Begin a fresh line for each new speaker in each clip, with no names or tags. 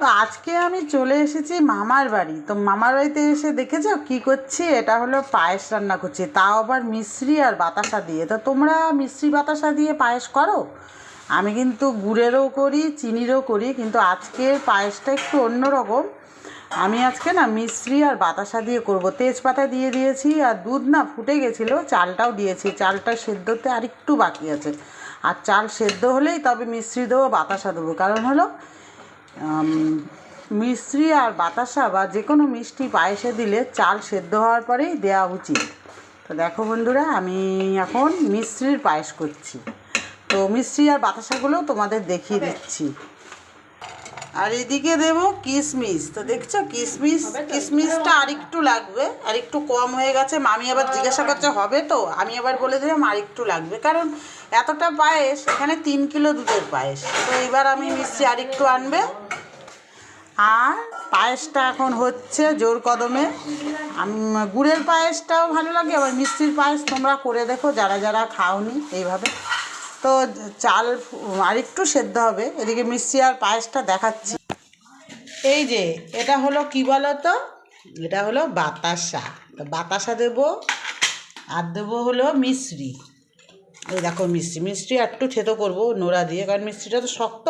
তো আজকে আমি চলে এসেছি মামার বাড়ি। তো মামার বাড়িতে এসে দেখেছ কি করছি? এটা হলো পায়েস রান্না করছি। তাও আবার মিশ্রি আর বাতাসা দিয়ে। তো তোমরা মিশ্রি বাতাসা দিয়ে পায়েস করো? আমি কিন্তু গুড়েরও করি, চিনিরও করি, কিন্তু আজকের পায়েসটা একটু অন্যরকম। আমি আজকে না মিশ্রি আর বাতাসা দিয়ে করব। তেজপাতা দিয়ে দিয়েছি আর দুধ না ফুটে গেছিল, চালটাও দিয়েছি। চালটা সেদ্ধতে আর একটু বাকি আছে। আর চাল সেদ্ধ হলেই তবে মিশ্রি দেবো, বাতাসা দেবো। কারণ হলো মিশ্রি আর বাতাসা বা যে কোনো মিষ্টি পায়েসে দিলে চাল সেদ্ধ হওয়ার পরেই দেওয়া উচিত। তো দেখো বন্ধুরা আমি এখন মিশ্রির পায়েস করছি। তো মিশ্রি আর বাতাসাগুলো তোমাদের দেখিয়ে দিচ্ছি। আর এদিকে দেবো কিশমিশ তো দেখছ কিশমিশ কিশমিশটা আর একটু লাগবে আর একটু কম হয়ে গেছে। মামি আবার জিজ্ঞাসা করছে হবে তো? আমি আবার বলে দিলাম আর একটু লাগবে। কারণ এতটা পায়েস এখানে তিন কিলো দুধের পায়েস। তো এবার আমি মিষ্টি আর একটু আনবে। আর পায়েসটা এখন হচ্ছে জোর কদমে। গুড়ের পায়েসটাও ভালো লাগে, আবার মিষ্টির পায়েস তোমরা করে দেখো, যারা যারা খাওনি এইভাবে। তো চাল আর একটু সেদ্ধ হবে, এদিকে মিষ্টি আর পায়েসটা দেখাচ্ছি। এই যে, এটা হলো কি বলো তো এটা হলো বাতাসা। তো বাতাসা দেবো, আর দেবো হলো মিশ্রি এই দেখো মিষ্টি মিষ্টি একটু থেতো করব নোড়া দিয়ে, কারণ মিষ্টিটা তো শক্ত।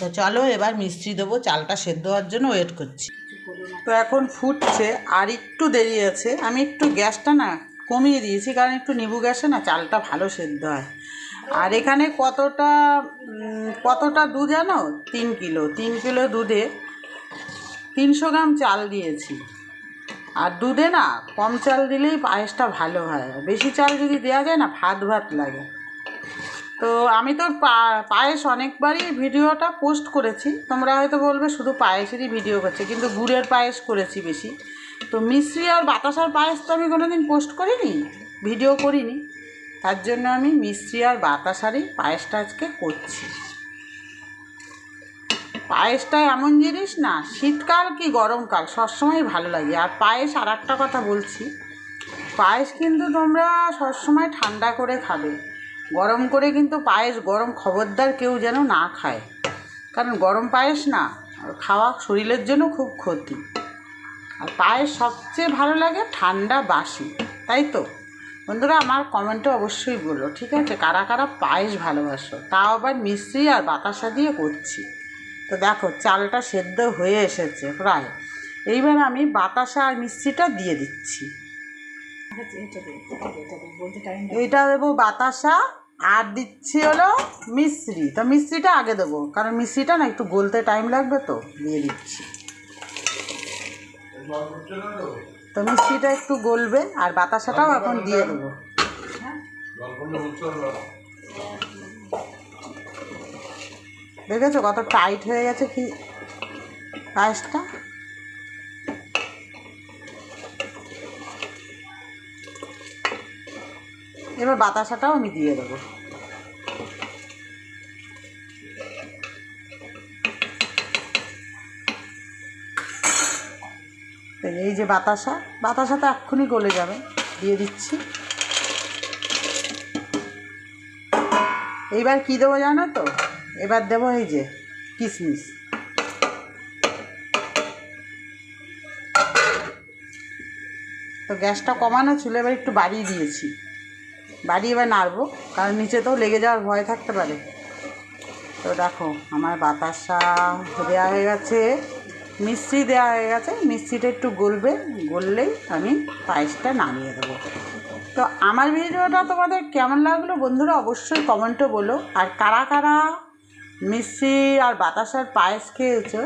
তো চলো এবার মিষ্টি দেবো, চালটা সেদ্ধ হওয়ার জন্য ওয়েট করছি। তো এখন ফুটছে আর একটু দেরি আছে। আমি একটু গ্যাসটা না কমিয়ে দিয়েছি, কারণ একটু নিবু গ্যাসে না চালটা ভালো সেদ্ধ হয়। আর এখানে কতটা কতটা দুধ জানো? তিন কিলো। তিন কিলো দুধে তিনশো গ্রাম চাল দিয়েছি। আর দুধে না কম চাল দিলেই পায়েসটা ভালো হয়। বেশি চাল যদি দেওয়া যায় না, ভাত ভাত লাগে। তো আমি তো পায়েস অনেকবারই ভিডিওটা পোস্ট করেছি। তোমরা হয়তো বলবে শুধু পায়েসেরই ভিডিও করছে, কিন্তু গুড়ের পায়েস করেছি বেশি। তো মিশ্রি আর বাতাসার পায়েস তো আমি কোনো দিন পোস্ট করিনি, ভিডিও করিনি। তার জন্য আমি মিশ্রি আর বাতাসারই পায়েসটা আজকে করছি। পায়েসটা এমন জিনিস না, শীতকাল কি গরমকাল, সবসময় ভালো লাগে। আর পায়েস আর একটা কথা বলছি, পায়েস কিন্তু তোমরা সবসময় ঠান্ডা করে খাবে। গরম করে কিন্তু পায়েস গরম খবরদার কেউ যেন না খায়। কারণ গরম পায়েস না খাওয়া শরীরের জন্য খুব ক্ষতি। আর পায়েস সবচেয়ে ভালো লাগে ঠান্ডা বাসি তাই তো? বন্ধুরা আমার কমেন্টে অবশ্যই বলো ঠিক আছে? কারা কারা পায়েস ভালোবাসো? তাও আবার মিশ্রি আর বাতাসা দিয়ে করছি। তো দেখো চালটা সেদ্ধ হয়ে এসেছে প্রায়। এইবার আমি বাতাসা আর মিষ্টিটা দিয়ে দিচ্ছি। এইটা দেবো বাতাসা আর দিচ্ছি হলো মিশ্রি। তো মিশ্রিটা আগে দেবো, কারণ মিশ্রিটা না একটু গলতে টাইম লাগবে তো, দিয়ে দিচ্ছি। তো মিষ্টিটা একটু গলবে, আর বাতাসাটাও এখন দিয়ে দেবো। দেখেছ কত টাইট হয়ে গেছে কি? পায়েসটা? এবার বাতাসাটাও আমি দিয়ে দেবো। এই যে বাতাসা বাতাসা তো এক্ষুনি গলে যাবে, দিয়ে দিচ্ছি। এইবার কী দেবো জানো তো? এবার দেবো এই যে কিশমিশ তো গ্যাসটা কমানো ছিল, এবার একটু বাড়িয়ে দিয়েছি। বাড়িয়ে এবার নাড়বো, কারণ নিচে তো লেগে যাওয়ার ভয় থাকতে পারে। তো দেখো, আমার বাতাসা দেওয়া হয়ে গেছে, মিষ্টি দেওয়া হয়ে গেছে, মিষ্টিটা একটু গলবে, গললেই আমি পায়েসটা নামিয়ে দেবো। তো আমার ভিডিওটা তোমাদের কেমন লাগল বন্ধুরা অবশ্যই কমেন্টও বলো। আর কারা কারা মিষ্টি আর বাতাসার পায়েস খেয়েছো,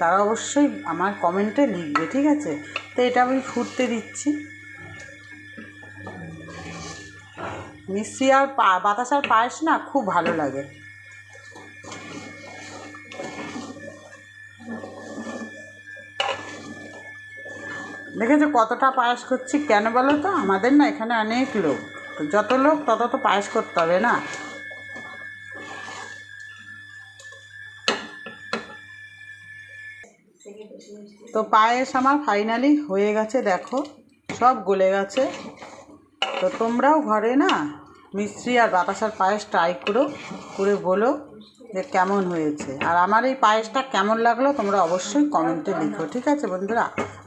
তারা অবশ্যই আমার কমেন্টে লিখবে, ঠিক আছে? তো এটা আমি ফুটতে দিচ্ছি। মিষ্টি আর বাতাসার পায়েস না খুব ভালো লাগে। দেখেছ কতটা পায়েস করছি? কেন বলো তো? আমাদের না এখানে অনেক লোক। যত লোক, তত তো পায়েস করতে হবে না? তো পায়েস আমার ফাইনালি হয়ে গেছে, দেখো। সব গলে গেছে। তো তোমরাও ঘরে না মিস্ত্রি আর বাতাসার পায়েস ট্রাই করো, করে বলো যে কেমন হয়েছে। আর আমার এই পায়েসটা কেমন লাগল তোমরা অবশ্যই কমেন্টে লিখো, ঠিক আছে বন্ধুরা?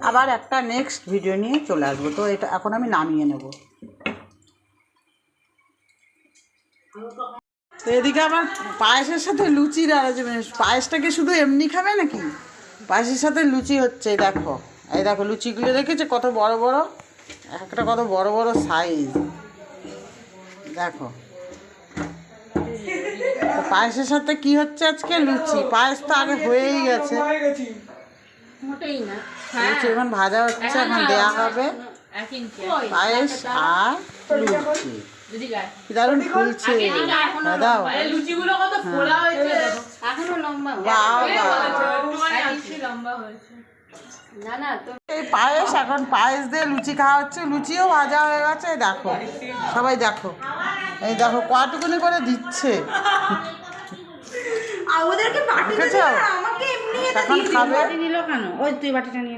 আবার একটা নেক্সট ভিডিও নিয়ে চলে আসব। তো এটা এখন আমি নামিয়ে নেব। তো এদিকে আমার পায়েসের সাথে লুচির আয়োজন পায়েসটা কি শুধু এমনি খাবে নাকি? পায়েসের সাথে লুচি হচ্ছে দেখো। এই দেখো, লুচিগুলো দেখেছে? কত বড় বড়? একটা কত বড় বড় সাইজ দেখো। পায়েসের সাথে কি হচ্ছে আজকে? লুচি। পায়েস তো আগে হয়েই গেছে। লুচি এখন ভাজা হচ্ছে এখন দেয়া হবে। পায়েস আর লুচি। দারুণ ফুলছে। হ্যাঁ, দাও।
লুচিগুলো কত ফোলা হয়েছে। এখনও লম্বা।
বাহ, বাহ।
এক ইঞ্চি লম্বা হয়েছে। না না তো
এই পায়েস এখন পায়েস দিয়ে লুচি খাওয়া হচ্ছে। লুচিও ভাজা হয়ে গেছে দেখো। সবাই দেখো। এই দেখো কটুকুনি করে দিচ্ছে? এখন খাবে?
নিল কেন? ওই তুই বাটিটা নিয়ে